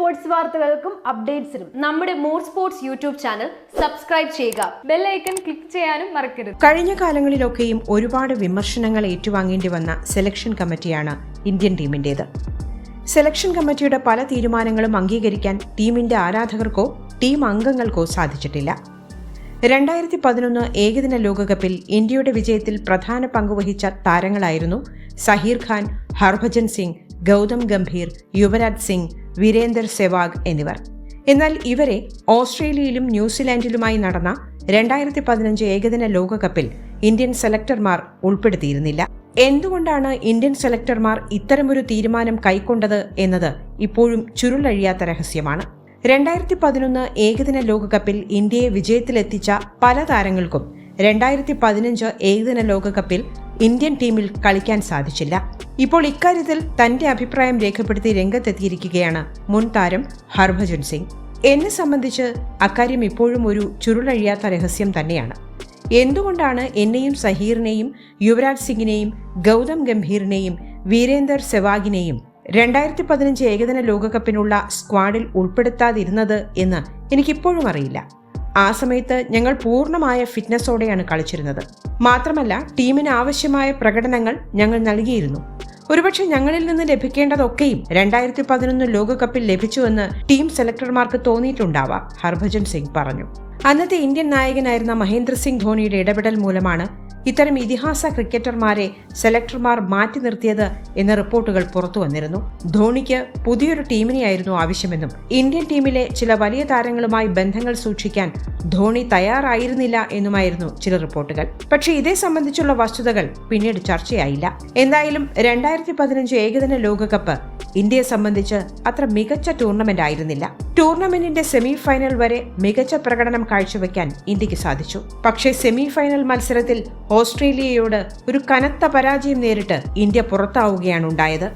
Sports വാർത്തകൾക്കും അപ്ഡേറ്റ്സിനും നമ്മുടെ more sports YouTube channel subscribe ചെയ്യുക. ബെല്ലൈക്കൺ ക്ലിക്ക് ചെയ്യാനും മറക്കരുത്. കഴിഞ്ഞ കാലങ്ങളിലൊക്കെയും ഒരുപാട് വിമർശനങ്ങൾ ഏറ്റുവാങ്ങേണ്ടി വന്ന സെലക്ഷൻ കമ്മിറ്റിയാണ് ഇന്ത്യൻ ടീമിന്റേത് സെലക്ഷൻ കമ്മിറ്റിയുടെ പല തീരുമാനങ്ങളും അംഗീകരിക്കാൻ ടീമിന്റെ ആരാധകർക്കോ ടീം അംഗങ്ങൾക്കോ സാധിച്ചിട്ടില്ല. രണ്ടായിരത്തി പതിനൊന്ന് ഏകദിന ലോകകപ്പിൽ ഇന്ത്യയുടെ വിജയത്തിൽ പ്രധാന പങ്കുവഹിച്ച താരങ്ങളായിരുന്നു സഹീർ ഖാൻ ഹർഭജൻ സിംഗ് ഗൗതം ഗംഭീർ യുവരാജ് സിംഗ് വീരേന്ദർ സെവാഗ് എന്നിവർ. എന്നാൽ ഇവരെ ഓസ്ട്രേലിയയിലും ന്യൂസിലാൻഡിലുമായി നടന്ന രണ്ടായിരത്തി പതിനഞ്ച് ഏകദിന ലോകകപ്പിൽ ഇന്ത്യൻ സെലക്ടർമാർ ഉൾപ്പെടുത്തിയിരുന്നില്ല. എന്തുകൊണ്ടാണ് ഇന്ത്യൻ സെലക്ടർമാർ ഇത്തരമൊരു തീരുമാനം കൈക്കൊണ്ടത് എന്നത് ഇപ്പോഴും ചുരുളഴിയാത്ത രഹസ്യമാണ്. രണ്ടായിരത്തി പതിനൊന്ന് ഏകദിന ലോകകപ്പിൽ ഇന്ത്യയെ വിജയത്തിലെത്തിച്ച പല താരങ്ങൾക്കും രണ്ടായിരത്തി പതിനഞ്ച് ഏകദിന ലോകകപ്പിൽ ഇന്ത്യൻ ടീമിൽ കളിക്കാൻ സാധിച്ചില്ല. ഇപ്പോൾ ഇക്കാര്യത്തിൽ തന്റെ അഭിപ്രായം രേഖപ്പെടുത്തി രംഗത്തെത്തിയിരിക്കുകയാണ് മുൻ താരം ഹർഭജൻ സിംഗ്. എന്നെ സംബന്ധിച്ച് അക്കാര്യം ഇപ്പോഴും ഒരു ചുരുളഴിയാത്ത രഹസ്യം തന്നെയാണ്. എന്തുകൊണ്ടാണ് എന്നെയും സഹീറിനെയും യുവരാജ് സിംഗിനെയും ഗൗതം ഗംഭീറിനെയും വീരേന്ദർ സെവാഗിനെയും രണ്ടായിരത്തി പതിനഞ്ച് ഏകദിന ലോകകപ്പിനുള്ള സ്ക്വാഡിൽ ഉൾപ്പെടുത്താതിരുന്നത് എന്ന് എനിക്കിപ്പോഴും അറിയില്ല. ആ സമയത്ത് ഞങ്ങൾ പൂർണമായ ഫിറ്റ്നസോടെയാണ് കളിച്ചിരുന്നത്. മാത്രമല്ല ടീമിന് ആവശ്യമായ പ്രകടനങ്ങൾ ഞങ്ങൾ നൽകിയിരുന്നു. ഒരുപക്ഷെ ഞങ്ങളിൽ നിന്ന് ലഭിക്കേണ്ടതൊക്കെയും രണ്ടായിരത്തി പതിനൊന്ന് ലോകകപ്പിൽ ലഭിച്ചുവെന്ന് ടീം സെലക്ടർമാർക്ക് തോന്നിയിട്ടുണ്ടാവാം ഹർഭജൻ സിംഗ് പറഞ്ഞു. അന്നത്തെ ഇന്ത്യൻ നായകനായിരുന്ന മഹേന്ദ്ര സിംഗ് ധോണിയുടെ ഇടപെടൽ മൂലമാണ് ഇത്തരം ഇതിഹാസ ക്രിക്കറ്റർമാരെ സെലക്ടർമാർ മാറ്റി നിർത്തിയത് എന്ന റിപ്പോർട്ടുകൾ പുറത്തു വന്നിരുന്നു. ധോണിക്ക് പുതിയൊരു ടീമിനെയായിരുന്നു ആവശ്യമെന്നും ഇന്ത്യൻ ടീമിലെ ചില വലിയ താരങ്ങളുമായി ബന്ധങ്ങൾ സൂക്ഷിക്കാൻ ധോണി തയ്യാറായിരുന്നില്ല എന്നുമായിരുന്നു ചില റിപ്പോർട്ടുകൾ. പക്ഷേ ഇതേ സംബന്ധിച്ചുള്ള വസ്തുതകൾ പിന്നീട് ചർച്ചയായില്ല. എന്തായാലും രണ്ടായിരത്തി പതിനഞ്ച് ഏകദിന ലോകകപ്പ് ഇന്ത്യയെ സംബന്ധിച്ച് അത്ര മികച്ച ടൂർണമെന്റ് ആയിരുന്നില്ല. ടൂർണമെന്റിന്റെ സെമി ഫൈനൽ വരെ മികച്ച പ്രകടനം കാഴ്ചവെക്കാൻ ഇന്ത്യയ്ക്ക് സാധിച്ചു. പക്ഷേ സെമി ഫൈനൽ മത്സരത്തിൽ ഓസ്ട്രേലിയയോട് ഒരു കനത്ത പരാജയം നേരിട്ട് ഇന്ത്യ പുറത്താവുകയാണ് ഉണ്ടായത്.